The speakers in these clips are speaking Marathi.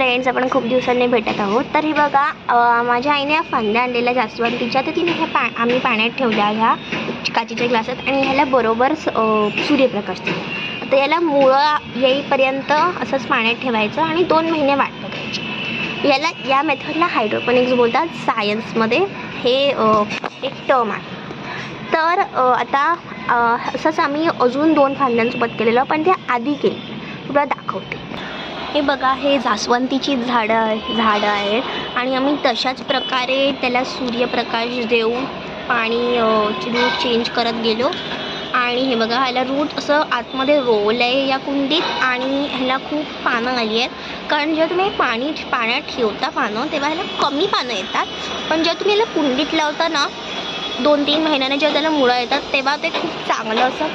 फ्रेंड्स आपण खूप दिवसांनी भेटत आहोत. तर हे बघा माझ्या आईने या फांद्या आणलेल्या जास्वंदीच्या तर तिने ह्या पा आम्ही पाण्यात ठेवल्या ह्या काचेच्या ग्लासात आणि ह्याला बरोबर सूर्यप्रकाश दिला. तर याला मुळं येईपर्यंत असंच पाण्यात ठेवायचं आणि दोन महिने वाट बघायची. याला या मेथडला हायड्रोपोनिक्स बोलतात. सायन्समध्ये हे एक टर्म आहे. तर आता असंच आम्ही अजून दोन फांद्यांसोबत केलेलं पण ते आधी केलं. तुला दाखवते. हे बघा हे जास्वंतीची झाडं आहे झाडं आहेत आणि आम्ही तशाच प्रकारे त्याला सूर्यप्रकाश देऊन पाणी रूट चेंज करत गेलो. आणि हे बघा ह्याला रूट असं आतमध्ये रोल आहे या कुंडीत आणि ह्याला खूप पानं आली आहेत. कारण जेव्हा तुम्ही पाणी पाण्यात ठेवता पानं तेव्हा ह्याला कमी पानं येतात. पण जेव्हा तुम्ही ह्याला कुंडीत लावता ना दोन तीन महिन्याने जेव्हा त्याला मुळं येतात तेव्हा ते खूप चांगलं असं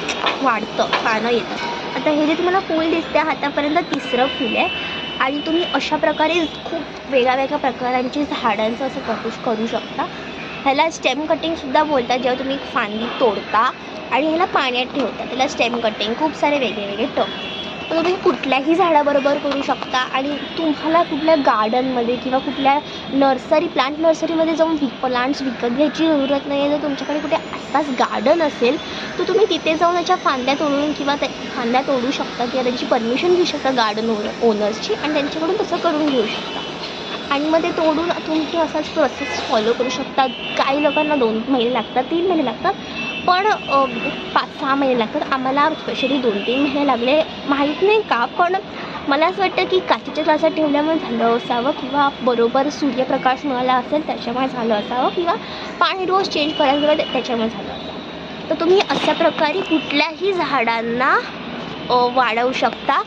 वाढतं पानं येतात. आता हे जे तुम्हाला फूल दिसते हातापर्यंत तिसरं फूल आहे. आणि तुम्ही अशा प्रकारे खूप वेगळ्या वेगळ्या प्रकारांची झाडांचं असं करू करू शकता. ह्याला स्टेम कटिंगसुद्धा बोलतात जेव्हा तुम्ही फांदी तोडता आणि ह्याला पाण्यात ठेवता. त्याला स्टेम कटिंग खूप सारे वेगळे वेगळे टप तर तुम्ही कुठल्याही झाडाबरोबर करू शकता आणि तुम्हाला कुठल्या गार्डनमध्ये किंवा कुठल्या नर्सरी प्लांट नर्सरीमध्ये जाऊन विक प्लांट्स विकत घ्यायची जरूरत नाही आहे जर तुमच्याकडे कुठे आसपास गार्डन असेल तर तुम्ही तिथे जाऊन त्याच्या फांद्या तोडून किंवा त्या फांद्या तोडू शकता किंवा त्यांची परमिशन घेऊ शकता गार्डन ओनर ओनर्सची आणि त्यांच्याकडून तसं करून घेऊ शकता. आणि मग ते तोडून तुम्ही असाच प्रोसेस फॉलो करू शकता. काही लोकांना दोन महिने लागतात तीन महिने लागतात. पण पाच सहा महिने लागतात आम्हाला स्पेशली दोन तीन महिने लागले. माहीत नाही का पण मला असं वाटतं की काचेच्या ग्लासात ठेवल्यामुळे झालं असावं किंवा बरोबर सूर्यप्रकाश मिळाला असेल त्याच्यामुळे झालं असावं किंवा पाणी रोज चेंज करायला त्याच्यामुळे झालं असावं. तर तुम्ही अशा प्रकारे कुठल्याही झाडांना वाढवू शकता.